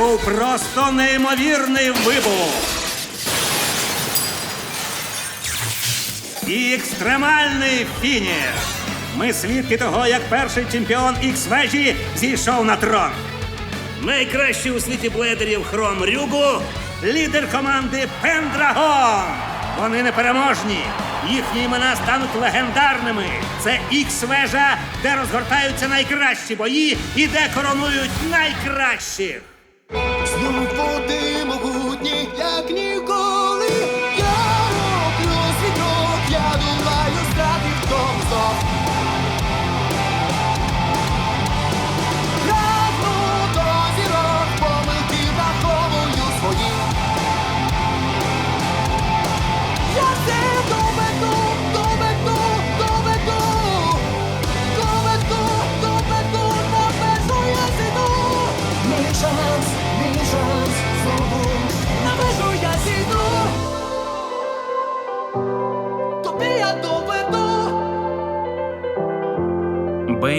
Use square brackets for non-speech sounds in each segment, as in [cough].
Був просто неймовірний вибух. І екстремальний фініш. Ми свідки того, як перший чемпіон ікс вежі зійшов на трон. Найкращий у світі блейдерів Хром Рюгу, лідер команди Пендрагон. Вони непереможні. Їхні імена стануть легендарними. Це ікс вежа, де розгортаються найкращі бої і де коронують найкращих. 如果的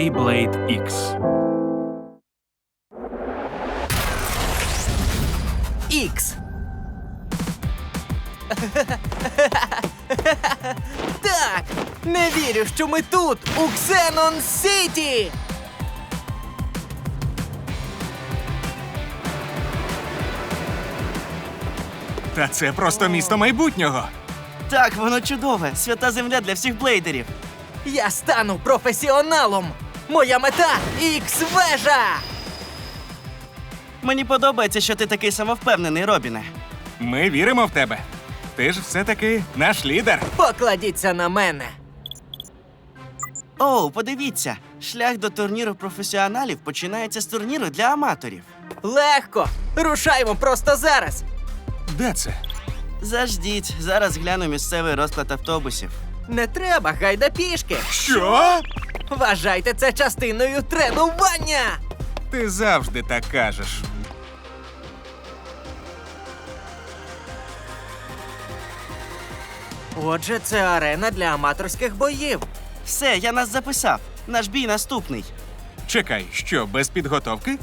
Beyblade X. Ікс. [laughs] так, не вірю, що ми тут, у Ксенон Сіті. Та це просто місто майбутнього. Так, воно чудове. Свята земля для всіх блейдерів. Я стану професіоналом. Моя мета ікс вежа. Мені подобається, що ти такий самовпевнений, Робіне. Ми віримо в тебе. Ти ж все-таки наш лідер. Покладіться на мене. Оу, подивіться, шлях до турніру професіоналів починається з турніру для аматорів. Легко. Рушаймо просто зараз. Де це? Заждіть, зараз гляну місцевий розклад автобусів. Не треба, гайда пішки. Що? Вважайте це частиною тренування. Ти завжди так кажеш. Отже, це арена для аматорських боїв. Все, я нас записав. Наш бій наступний. Чекай, що, без підготовки?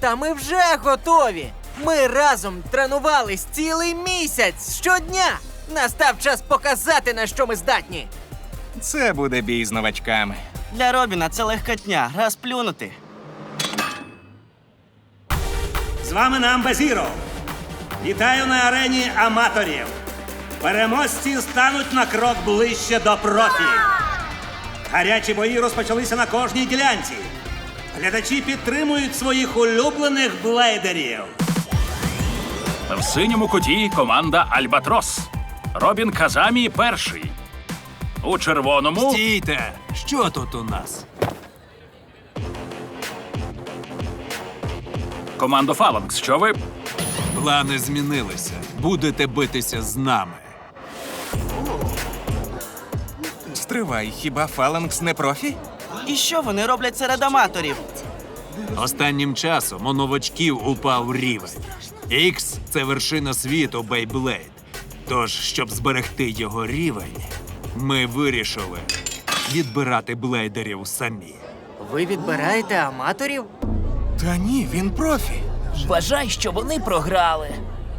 Та ми вже готові. Ми разом тренувались цілий місяць щодня. Настав час показати, на що ми здатні. Це буде бій з новачками. Для Робіна це легкотня, раз плюнути. З вами Намба Зіро. Вітаю на арені аматорів. Переможці стануть на крок ближче до профі. Гарячі бої розпочалися на кожній ділянці. Глядачі підтримують своїх улюблених блейдерів. В синьому куті команда Альбатрос. Робін Казамі перший. У червоному Стійте! Що тут у нас? команда Фаланкс. Що ви? Плани змінилися. Будете битися з нами. Стривай, хіба Фаланкс не профі? І що вони роблять серед аматорів? Останнім часом у новачків упав рівень. Ікс це вершина світу Бейблейд. Тож, щоб зберегти його рівень, ми вирішили відбирати блейдерів самі. Ви відбираєте аматорів? Та ні, він профі. Бажай, щоб вони програли.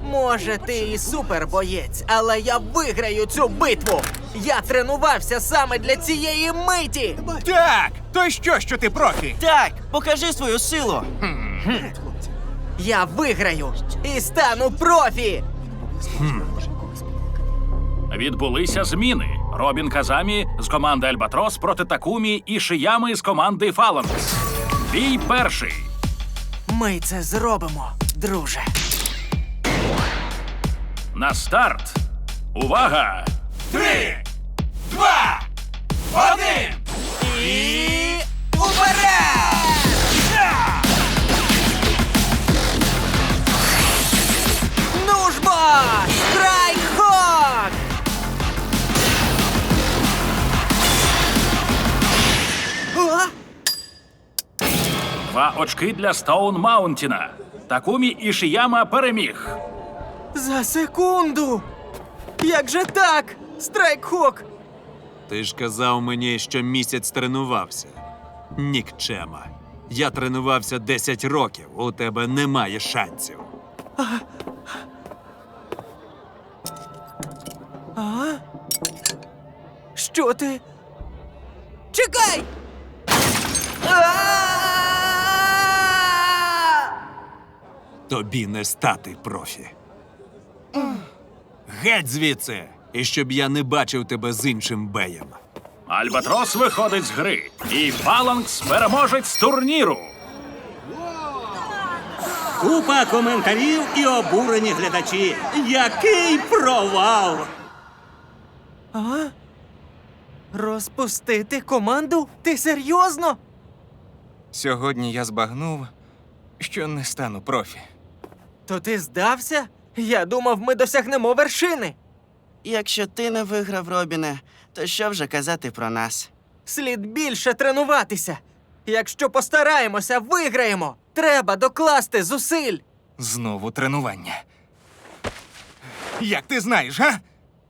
Може, ти і супербоєць, але я виграю цю битву. Я тренувався саме для цієї миті. Так! То що, що ти профі? Так, покажи свою силу. Я виграю і стану профі. Відбулися зміни. Робін Казамі з команди Альбатрос проти Такумі і Шиями з команди Фаланкс. Бій перший. Ми це зробимо, друже. На старт. Увага! Три, два, очки для Стоун Маунтіна. Такумі і Шияма переміг. За секунду! Як же так? Страйкхок! Ти ж казав мені, що місяць тренувався. Нікчема. Я тренувався 10 років, у тебе немає шансів. Що ти? Чекай! Тобі не стати профі. Геть звідси! І щоб я не бачив тебе з іншим беєм. Альбатрос виходить з гри. І Фаланкс переможець турніру. Купа коментарів і обурені глядачі. Який провал! Розпустити команду? Ти серйозно? Сьогодні я збагнув, що не стану профі. То ти здався? Я думав, ми досягнемо вершини. Якщо ти не виграв, Робіне, то що вже казати про нас? Слід більше тренуватися. Якщо постараємося, виграємо. Треба докласти зусиль. Знову тренування. Як ти знаєш, га?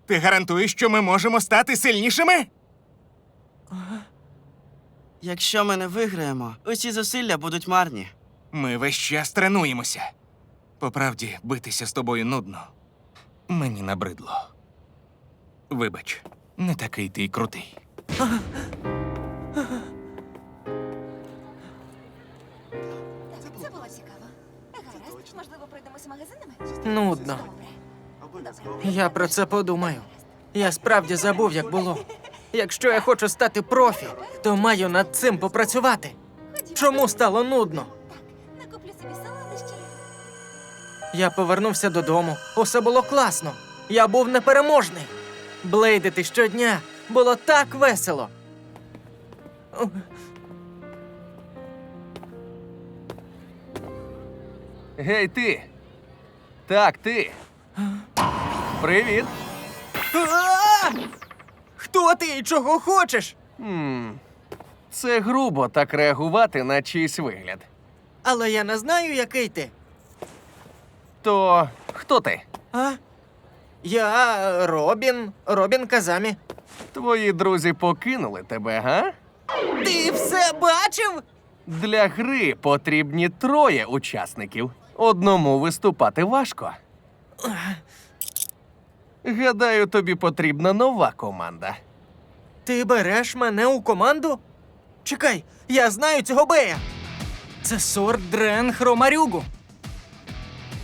Ти гарантуєш, що ми можемо стати сильнішими? Якщо ми не виграємо, усі зусилля будуть марні. Ми весь час тренуємося. По правді, битися з тобою нудно. Мені набридло. Вибач, не такий ти й крутий. Це було цікаво. Гаразд, можливо, пройдемося магазинами? Нудно. Добре. Я про це подумаю. Я справді забув, як було. Якщо я хочу стати профі, то маю над цим попрацювати. Чому стало нудно? Я повернувся додому. Усе було класно. Я був непереможний. Блейдити щодня було так весело. Гей, ти. Так, ти. Привіт. А! Хто ти і чого хочеш? Це грубо так реагувати на чийсь вигляд. Але я не знаю, який ти. То хто ти? А? Я Робін, Робін Казамі. Твої друзі покинули тебе, га? Ти все бачив? Для гри потрібні троє учасників. Одному виступати важко. Гадаю, тобі потрібна нова команда. Ти береш мене у команду? Чекай, я знаю цього бея. Це сорт Дрен Хромарюгу.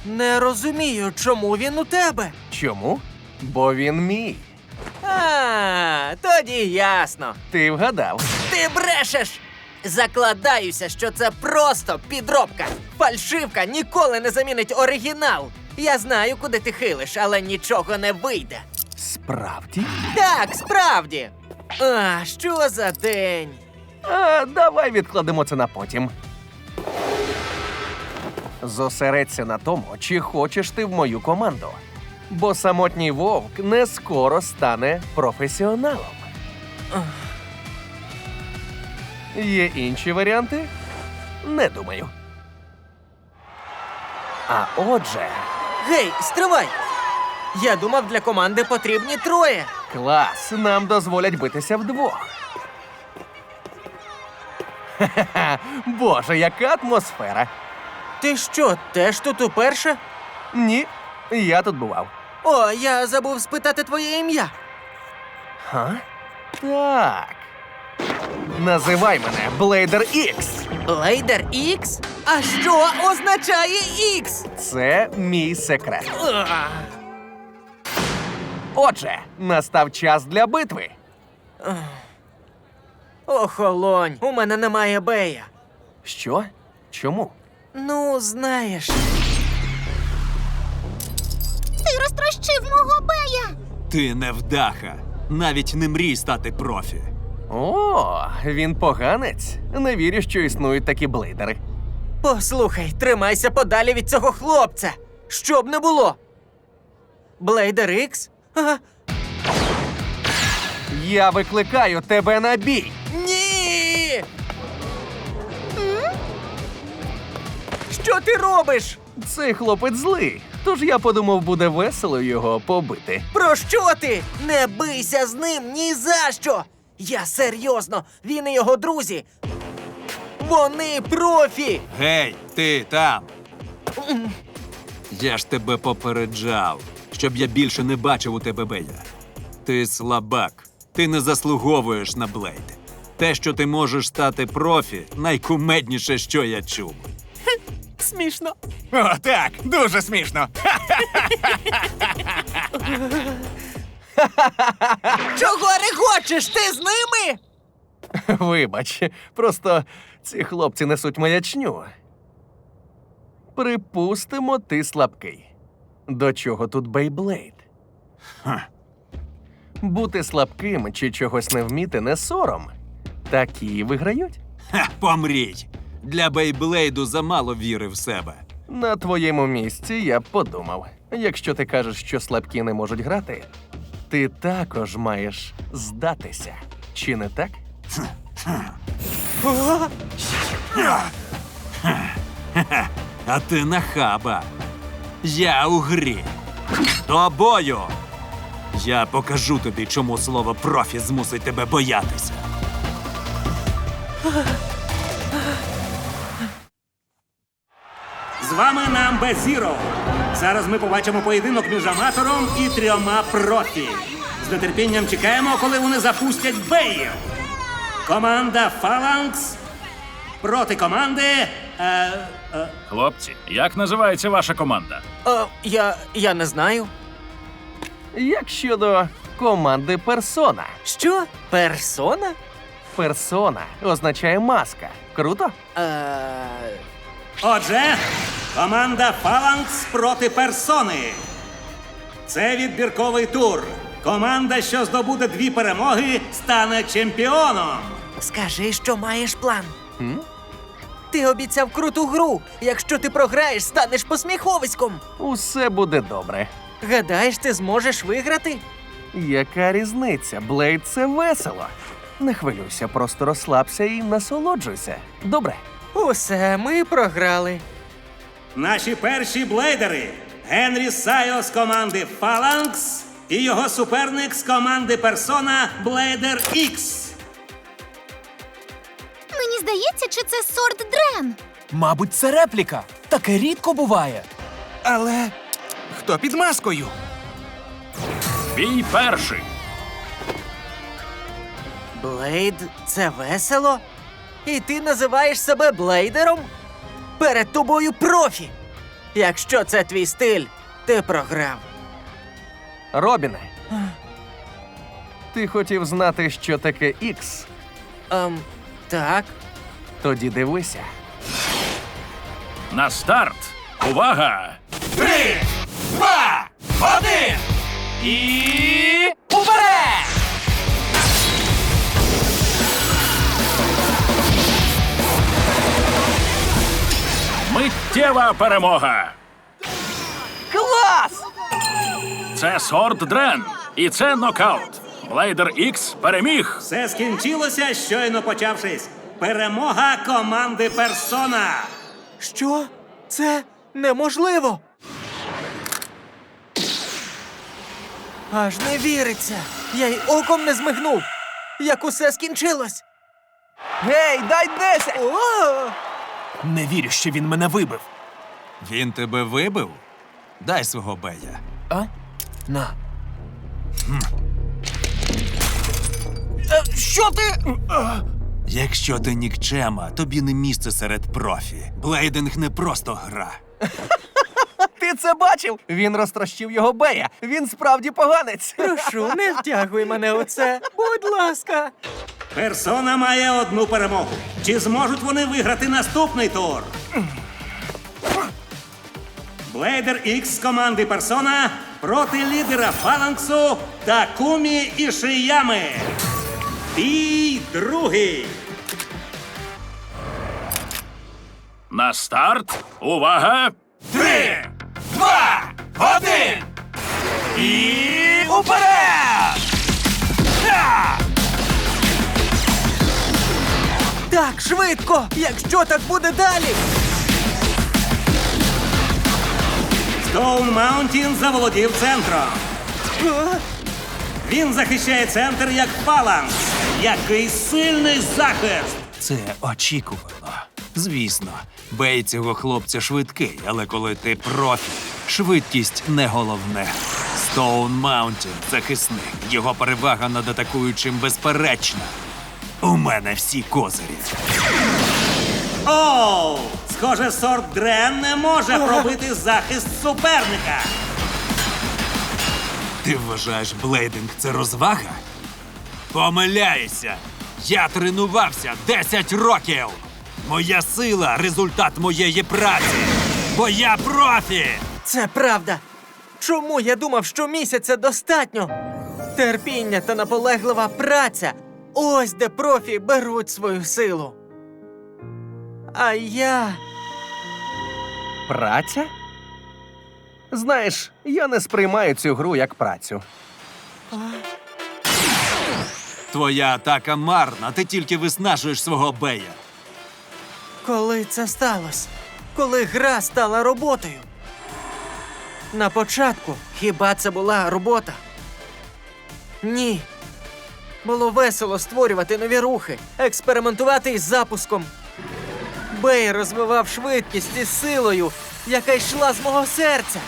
Не розумію, чому він у тебе. Чому? Бо він мій. А, тоді ясно. Ти вгадав. Ти брешеш! Закладаюся, що це просто підробка. Фальшивка ніколи не замінить оригінал. Я знаю, куди ти хилиш, але нічого не вийде. Справді? Так, справді. А, що за день? А, давай відкладемо це на потім. Зосередься на тому, чи хочеш ти в мою команду. Бо самотній вовк не скоро стане професіоналом. Є інші варіанти? Не думаю. А отже, Гей, стривай! Я думав, для команди потрібні троє. клас, нам дозволять битися вдвох. Ха-ха-ха, Боже, яка атмосфера! Ти що, теж тут уперше? Ні, я тут бував. О, я забув спитати твоє ім'я. Ха? Так. Називай мене Блейдер Ікс. Лейдер Ікс? А що означає Ікс? Це мій секрет. Отже, настав час для битви. Охолонь, у мене немає бея. Що? Чому? Ну, знаєш. Ти розтрощив мого бея! Ти невдаха. Навіть не мрій стати профі. О, він поганець. Не вірю, що існують такі блейдери. Послухай, тримайся подалі від цього хлопця. Щоб не було. Блейдер Ікс? Ага. Я викликаю тебе на бій. Що ти робиш? Цей хлопець злий, тож я подумав, буде весело його побити. Про що ти? Не бийся з ним ні за що! Я серйозно, він і його друзі. Вони профі! Гей, ти там. Я ж тебе попереджав, щоб я більше не бачив у тебе Бея. Ти слабак. Ти не заслуговуєш на Блейд. Те, що ти можеш стати профі, найкумедніше, що я чув. Смішно. О, так, дуже смішно. Чого регочеш? Ти з ними? Вибач, просто ці хлопці несуть маячню. Припустимо, ти слабкий. До чого тут Бейблейд? Бути слабким чи чогось не вміти не сором. Такі виграють. Ха, помрій! Для Бейблейду замало віри в себе. На твоєму місці я б подумав. Якщо ти кажеш, що слабкі не можуть грати, ти також маєш здатися. Чи не так? А ти нахаба. Я у грі. До бою! Я покажу тобі, чому слово профі змусить тебе боятися. Вами Number Zero. Зараз ми побачимо поєдинок між аматором і трьома профі. З нетерпінням чекаємо, коли вони запустять беїв. Команда Фаланкс проти команди. Е, е, Хлопці, як називається ваша команда? О, я. я не знаю. Як щодо команди персона? Що? Персона? Персона означає маска. Круто? Е... Отже, команда Фаланкс проти персони. Це відбірковий тур. Команда, що здобуде дві перемоги, стане чемпіоном. Скажи, що маєш план. Ти обіцяв круту гру. Якщо ти програєш, станеш посміховиськом. Усе буде добре. Гадаєш, ти зможеш виграти? Яка різниця? Блейд це весело. Не хвилюйся, просто розслабся і насолоджуйся. Добре. Усе, ми програли. Наші перші блейдери Генрі Сайо з команди Фаланкс і його суперник з команди Персона Блейдер Ікс. Мені здається, чи це сорт Дрен. Мабуть, це репліка. Таке рідко буває. Але хто під маскою? Бій перший. Блейд, це весело? І ти називаєш себе блейдером? Перед тобою профі. Якщо це твій стиль, ти програв. Робіне. Ти хотів знати, що таке Ікс? Ем, так. Тоді дивися. На старт. Увага! Три, два, один! І Миттєва перемога! Клас! Це Сорд Дрен. І це нокаут. Блейдер Ікс переміг. Все скінчилося, щойно почавшись. Перемога команди Персона. Що? Це неможливо. Аж не віриться. Я й оком не змигнув. Як усе скінчилось. Гей, дай десять! Не вірю, що він мене вибив. Він тебе вибив? Дай свого Бея. А? На. Е, Що ти? Якщо ти нікчема, тобі не місце серед профі. Блейдинг не просто гра. Ти Ти це бачив? Він розтрощив його бея. Він справді поганець. Прошу, не втягуй мене у це. Будь ласка. Персона має одну перемогу. Чи зможуть вони виграти наступний тур? Блейдер X з команди Персона проти лідера Фаланксу Такумі Ішиями. Бій другий. На старт. Увага! Три, два, один! І уперед! Ха! Так, швидко! Якщо так буде далі. Стоун Маунтін заволодів центром. Він захищає центр як фаланкс. Який сильний захист! Це очікувано. Звісно, бей цього хлопця швидкий, але коли ти профі, швидкість не головне. Стоун Маунтін захисник. Його перевага над атакуючим безперечна. У мене всі козирі. Оу! Схоже, сорт Дрен не може пробити захист суперника. Ти вважаєш, блейдинг це розвага? Помиляєшся! Я тренувався 10 років! Моя сила результат моєї праці! Бо я профі! Це правда. Чому я думав, що місяця достатньо? Терпіння та наполеглива праця. Ось де профі беруть свою силу. А я. Праця? Знаєш, я не сприймаю цю гру як працю. Твоя атака марна, ти тільки виснажуєш свого бея. Коли це сталося? Коли гра стала роботою? На початку хіба це була робота? Ні. Було весело створювати нові рухи, експериментувати із запуском. Бей розвивав швидкість із силою, яка йшла з мого серця.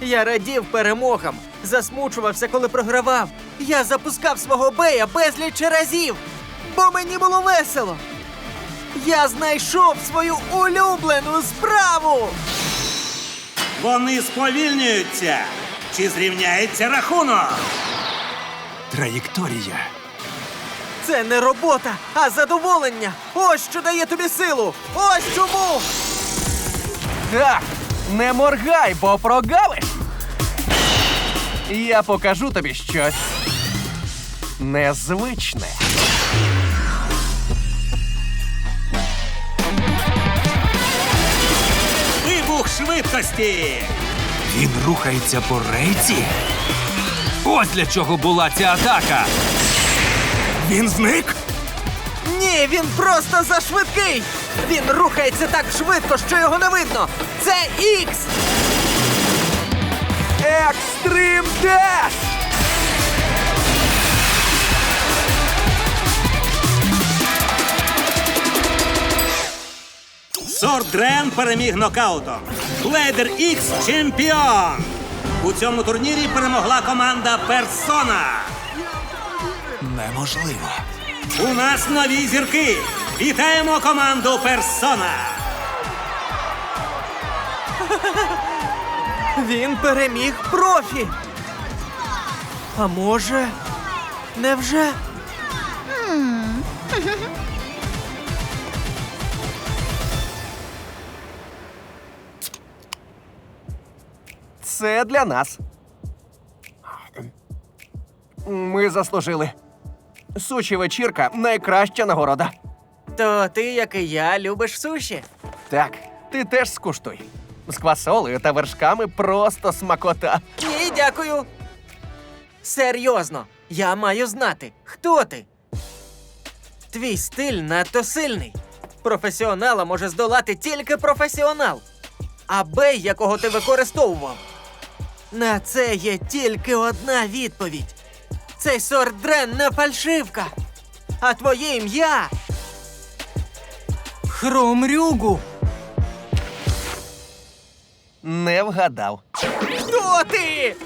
Я радів перемогам, засмучувався, коли програвав. Я запускав свого бея безліч разів, бо мені було весело. Я знайшов свою улюблену справу. Вони сповільнюються. Чи зрівняється рахунок? Траєкторія. Це не робота, а задоволення. Ось що дає тобі силу. Ось чому. Так, не моргай, бо прогавиш. Я покажу тобі щось незвичне. Вибух швидкості. Він рухається по рейці? Ось для чого була ця атака. Він зник? Ні, він просто зашвидкий. Він рухається так швидко, що його не видно. Це Ікс. Екстрим Деш! Сорт Дрен переміг нокаутом. Блейдер X чемпіон. У цьому турнірі перемогла команда Персона. Неможливо. У нас нові зірки. Вітаємо команду Персона. Він переміг профі. А може, невже? Це для нас. Ми заслужили. Суші вечірка найкраща нагорода. То ти, як і я, любиш суші. Так, ти теж скуштуй. З квасолею та вершками просто смакота. Ні, дякую. Серйозно, я маю знати, хто ти. Твій стиль надто сильний. Професіонала може здолати тільки професіонал. А бей, якого ти використовував. На це є тільки одна відповідь. Цей сорт Дрен не фальшивка. А твоє ім'я. Хромрюгу. Не вгадав. Хто ти?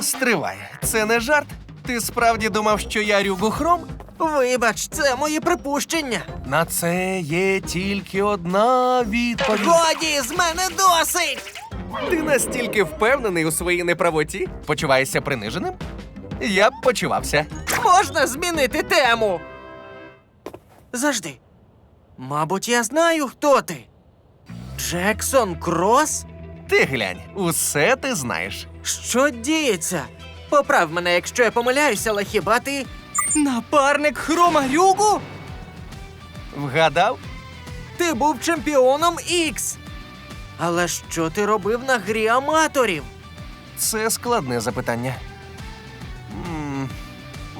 Стривай, це не жарт. Ти справді думав, що я Рюгу Хром? Вибач, це мої припущення. На це є тільки одна відповідь. Годі, з мене досить! Ти настільки впевнений у своїй неправоті? Почуваєшся приниженим? Я б почувався. Можна змінити тему. Завжди. Мабуть, я знаю, хто ти. Джексон Крос? Ти глянь, усе ти знаєш. Що діється? Поправ мене, якщо я помиляюся, але хіба ти напарник Хрома Рюгу? Вгадав? Ти був чемпіоном Ікс. Але що ти робив на грі аматорів? Це складне запитання. М,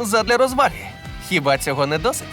Задля розваги. Хіба цього не досить?